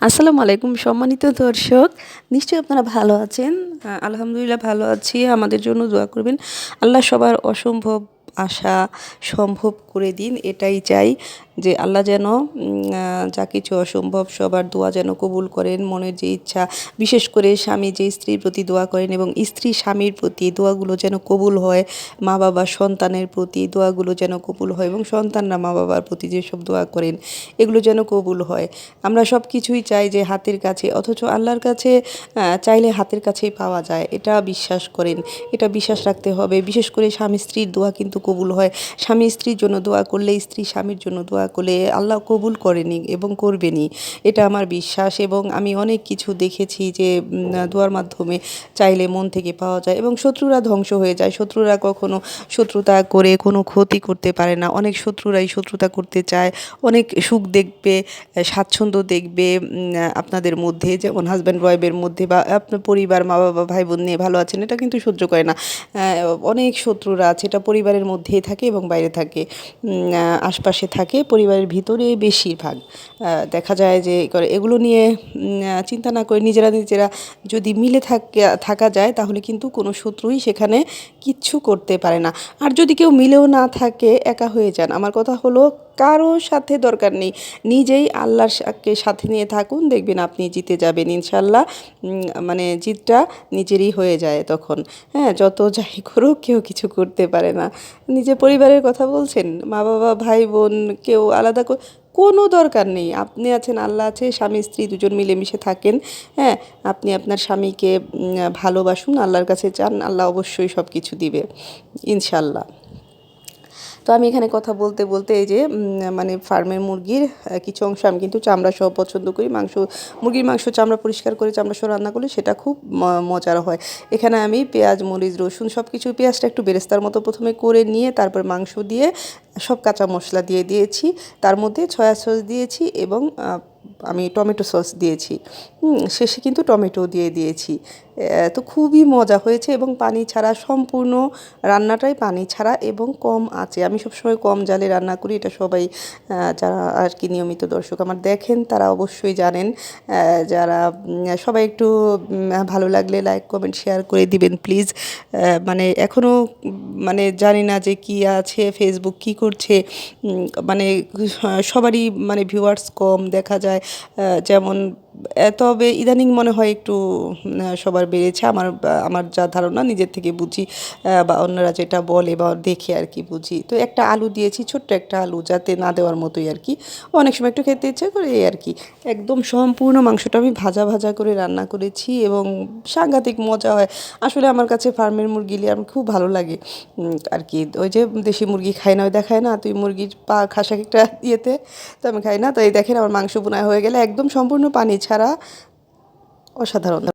আসসালামু আলাইকুম, সম্মানিত দর্শক। নিশ্চয়ই আপনারা ভালো আছেন? আলহামদুলিল্লাহ ভালো আছি। আমাদের জন্য দোয়া করবেন। আল্লাহ সবার অসম্ভব আশা সম্ভব করে দিন, এটাই চাই। যে আল্লাহ যেন যা কিছু অসম্ভব সবার দোয়া যেন কবুল করেন মনের যে ইচ্ছা, বিশেষ করে স্বামী যে স্ত্রীর প্রতি দোয়া করেন এবং স্ত্রী স্বামীর প্রতি দোয়াগুলো যেন কবুল হয়, মা বাবা সন্তানের প্রতি দোয়াগুলো যেন কবুল হয় এবং সন্তানরা মা বাবার প্রতি যেসব দোয়া করেন, এগুলো যেন কবুল হয়। আমরা সব কিছুই চাই যে হাতের কাছে, অথচ আল্লাহর কাছে চাইলে হাতের কাছেই পাওয়া যায়। এটা বিশ্বাস করেন, এটা বিশ্বাস রাখতে হবে। বিশেষ করে স্বামী স্ত্রীর দোয়া কিন্তু কবুল হয়। স্বামী স্ত্রীর জন্য দোয়া করলে স্ত্রী স্বামীর জন্য দোয়া করলে আল্লাহ কবুল করেনি এবং করবেনি। এটা আমার বিশ্বাস এবং আমি অনেক কিছু দেখেছি যে দোয়ার মাধ্যমে চাইলে মন থেকে পাওয়া যায় এবং শত্রুরা ধ্বংস হয়ে যায়। শত্রুরা কখনো শত্রুতা করে কোনো ক্ষতি করতে পারে না। অনেক শত্রুরাই শত্রুতা করতে চায়। অনেক সুখ দেখবে, স্বাচ্ছন্দ্য দেখবে আপনাদের মধ্যে, যেমন হাজব্যান্ড ওয়াইফের মধ্যে বা আপনার পরিবার মা বাবা ভাই বোন নিয়ে ভালো আছেন, এটা কিন্তু সহ্য করে না। অনেক শত্রুরা আছে, এটা পরিবারের মধ্যেই থাকে এবং বাইরে থাকে আশপাশে থাকে। পরিবারের ভিতরে বেশিরভাগ। দেখা যায় যে করে এগুলো নিয়ে চিন্তা না করে নিজেরা নিজেরা যদি মিলে থাকা থাকা যায় তাহলে কিন্তু কোনো শত্রুই সেখানে কিচ্ছু করতে পারে না। আর যদি কেউ মিলেও না থাকে, একা হয়ে যান। আমার কথা হলো, কারও সাথে দরকার নেই। নিজেই আল্লাহর সাকে সাথে নিয়ে থাকুন, দেখবেন আপনি জিতে যাবেন ইনশাল্লাহ মানে জিতটা নিজেরই হয়ে যায় তখন। হ্যাঁ যত যাই করুক, কেউ কিছু করতে পারে না। নিজের পরিবারের কথা বলছেন মা বাবা ভাই বোন কেউ আলাদা করে কোনো দরকার নেই। আপনি আছেন, আল্লাহ আছে, স্বামী, স্ত্রী দুজন মিলেমিশে থাকেন। হ্যাঁ আপনি আপনার স্বামীকে ভালোবাসুন, আল্লাহর কাছে চান, আল্লাহ অবশ্যই সব কিছু দিবে ইনশাল্লাহ তো আমি এখানে কথা বলতে বলতে এই যে মানে ফার্মের মুরগির কিছু অংশ আমি কিন্তু চামড়া সহ পছন্দ করি। মাংস, মুরগির মাংস চামড়া পরিষ্কার করে চামড়া সহ রান্না করলে সেটা খুব মজার হয়। এখানে আমি পেঁয়াজ, মরিচ, রসুন সব কিছু পেঁয়াজটা একটু বেরেস্তার মতো প্রথমে করে নিয়ে তারপর মাংস দিয়ে সব কাঁচা মশলা দিয়ে দিয়েছি। তার মধ্যে ছয়া সস দিয়েছি এবং আমি টমেটো সস দিয়েছি। শেষে কিন্তু টমেটো দিয়ে দিয়েছি। তো খুবই মজা হয়েছে এবং পানি ছাড়া সম্পূর্ণ রান্নাটাই পানি ছাড়া এবং কম আছে। আমি সবসময় কম জালে রান্না করি, এটা সবাই যারা আর কি নিয়মিত দর্শক আমার দেখেন তারা অবশ্যই জানেন। যারা সবাই একটু ভালো লাগলে লাইক কমেন্ট শেয়ার করে দিবেন প্লিজ মানে এখনও মানে জানি না যে কি আছে ফেসবুক কি করছে। মানে সবারই মানে ভিউয়ার্স কম দেখা যায়। যেমন তবে ইদানিং মনে হয় একটু সবার বেড়েছে। আমার আমার যা ধারণা, নিজের থেকে বুঝি বা অন্যরা যেটা বলে বা দেখে আর কি বুঝি। তো একটা আলু দিয়েছি, ছোট্ট একটা আলু, যাতে না দেওয়ার মতোই আর কি। অনেক সময় একটু খেতে ইচ্ছে করে এই আর কি। একদম সম্পূর্ণ মাংসটা আমি ভাজা ভাজা করে রান্না করেছি এবং সাংঘাতিক মজা হয়। আসলে আমার কাছে ফার্মের মুরগিলি আমার খুব ভালো লাগে আর কি। ওই যে দেশি মুরগি খাই না, ওই দেখায় না, তুই মুরগির পা খাসা একটা ইয়েতে, তো আমি খাই না। তো এই দেখেন আমার মাংস বোনায় হয়ে গেলে একদম সম্পূর্ণ পানি ছাড়া অসাধারণ।